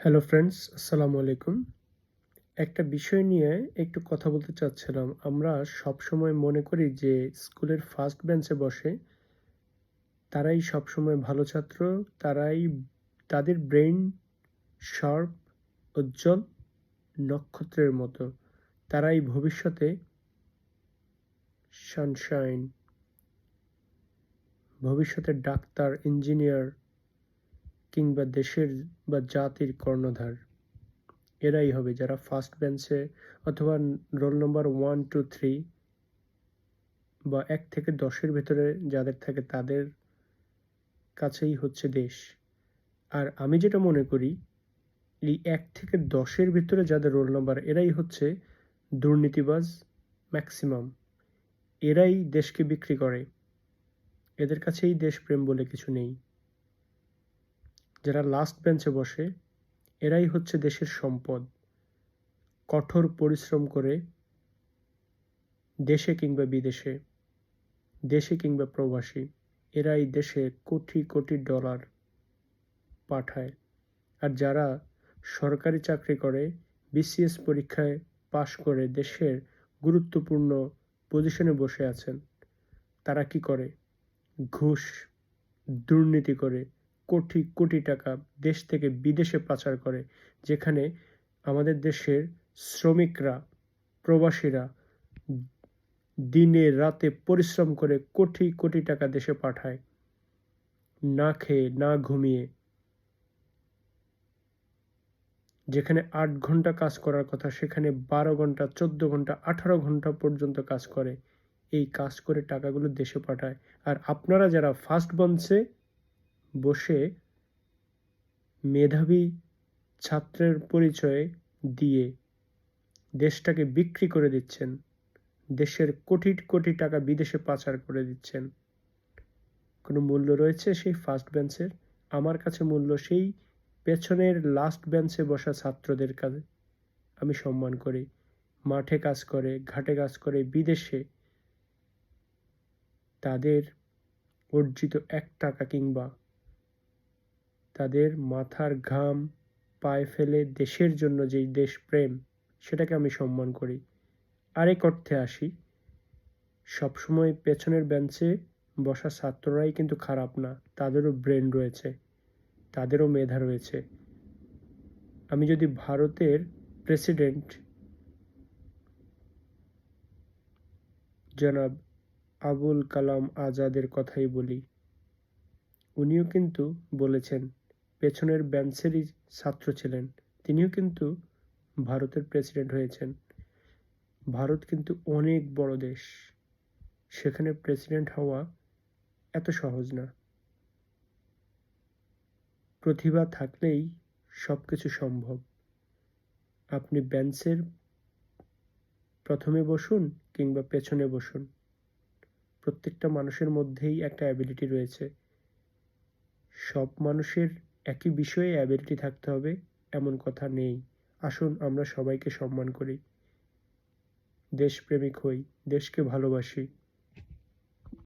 Hello friends আসসালামু আলাইকুম একটা বিষয় নিয়ে একটু কথা বলতে চাচ্ছিলাম। আমরা সবসময় মনে করি যে, স্কুলের ফার্স্ট বেঞ্চে বসে তারাই সবসময় ভালো ছাত্র, তারাই তাদের ব্রেইন শার্প উজ্জ্বল নক্ষত্রের মতো। তারাই ভবিষ্যতে সানশাইন ভবিষ্যতে ডাক্তার ইঞ্জিনিয়ার কিংবা দেশের বা জাতির কর্ণধার। এরাই হবে যারা ফার্স্ট বেঞ্চে অথবা roll number one, two, three বা এক থেকে দশের ভেতরে যাদের থাকে তাদের কাছেই হচ্ছে দেশ। আর আমি যেটা মনে করি, এই এক থেকে দশের ভিতরে যাদের রোল নম্বর, এরাই হচ্ছে দুর্নীতিবাজ ম্যাক্সিমাম। এরাই দেশকে বিক্রি করে। এদের কাছেই দেশপ্রেম বলে কিছু নেই। যারা লাস্ট বেঞ্চে বসে, এরাই হচ্ছে দেশের সম্পদ। কঠোর পরিশ্রম করে দেশে কিংবা বিদেশে, দেশে কিংবা প্রবাসী, এরাই দেশে কোটি কোটি ডলার পাঠায়। আর যারা সরকারি চাকরি করে বিসিএস পরীক্ষায় পাশ করে দেশের গুরুত্বপূর্ণ পজিশনে বসে আছেন, তারা কি করে? ঘুষ, দুর্নীতি করে কোটি কোটি টাকা দেশ থেকে বিদেশে পাচার করে, যেখানে আমাদের দেশের শ্রমিকরা, প্রবাসীরা দিনে রাতে পরিশ্রম করে কোটি কোটি টাকা দেশে পাঠায়। না খেয়ে, না ঘুমিয়ে। যেখানে আট ঘণ্টা কাজ করার কথা, সেখানে বারো ঘণ্টা, চোদ্দ ঘণ্টা, আঠারো ঘণ্টা পর্যন্ত কাজ করে। এই কাজ করে টাকাগুলো দেশে পাঠায়। আর আপনারা যারা ফার্স্ট বঞ্চে বসে মেধাবী ছাত্রের পরিচয় দিয়ে দেশটাকে বিক্রি করে দিচ্ছেন। দেশের কোটি কোটি টাকা বিদেশে পাচার করে দিচ্ছেন। কোনো মূল্য রয়েছে সেই ফার্স্ট বেঞ্চের আমার কাছে মূল্য সেই পেছনের লাস্ট বেঞ্চে বসা ছাত্রদের কাছে আমি সম্মান করি। মাঠে কাজ করে, ঘাটে কাজ করে, বিদেশে। তাদের অর্জিত এক টাকা কিংবা তাদের মাথার ঘাম পায়ে ফেলে দেশের জন্য যেই দেশপ্রেম সেটাকে আমি সম্মান করি। আরেক অর্থে আসি, সবসময় পেছনের বেঞ্চে বসা ছাত্ররাই কিন্তু খারাপ না, তাদেরও ব্রেন রয়েছে, তাদেরও মেধা রয়েছে। আমি যদি ভারতের প্রেসিডেন্ট, জনাব আবুল কালাম আজাদের কথাই বলি, উনিও কিন্তু বলেছেন পেছনের বেঞ্চেরই ছাত্র ছিলেন। তিনিও কিন্তু ভারতের প্রেসিডেন্ট হয়েছেন। ভারত কিন্তু অনেক বড় দেশ। সেখানে প্রেসিডেন্ট হওয়া এত সহজ না। প্রতিভা থাকলেই সব কিছু সম্ভব। আপনি বেঞ্চের প্রথমে বসুন কিংবা পেছনে বসুন। প্রত্যেকটা মানুষের মধ্যেই একটা অ্যাবিলিটি রয়েছে। সব মানুষের একই বিষয়ে অ্যাবিলিটি থাকতে হবে, এমন কথা নেই। আসুন আমরা সবাইকে সম্মান করি। দেশপ্রেমিক হই, দেশকে ভালোবাসি।